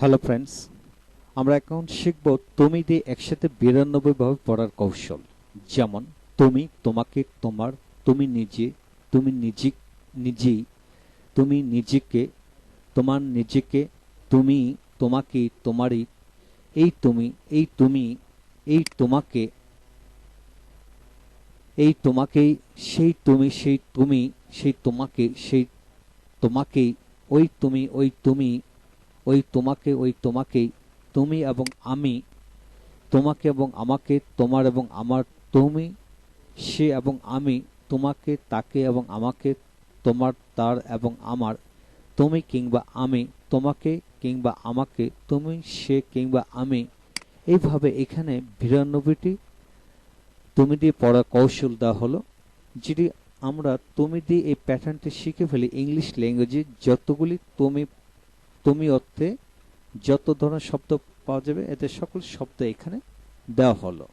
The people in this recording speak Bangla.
হ্যালো ফ্রেন্ডস আমরা এখন শিখব তুমি দিয়ে একসাথে বিরানব্বই ভাবে পড়ার কৌশল। যেমন, তুমি তোমাকে তোমার, তুমি নিজে তুমি নিজে, নিজেই, তুমি নিজেকে, তোমার নিজেকে, তুমি তোমাকে, তোমারই, এই তুমি এই তুমি, এই তোমাকে, এই তোমাকেই সেই তুমি সেই তুমি, সেই তোমাকে, সেই তোমাকেই ওই তুমি ওই তুমি ওই তোমাকে, ওই তোমাকেই। তুমি এবং আমি, তোমাকে এবং আমাকে, তোমার এবং আমার, তুমি, সে এবং আমি, তোমাকে, তাকে এবং আমাকে, তোমার, তার এবং আমার। তুমি কিংবা আমি, তোমাকে কিংবা আমাকে, তুমি, সে কিংবা আমি। এইভাবে এখানে বিরানব্বইটি তুমি দিয়ে পড়ার কৌশল দেওয়া হলো, যেটি আমরা তুমি দিয়ে এই প্যাটার্নটি শিখে ফেলি ইংলিশ ল্যাঙ্গুয়েজে যতগুলি তুমি তুমি অর্থে যত ধরনের শব্দ পাওয়া যাবে এদের সকল শব্দ এখানে দেওয়া হলো।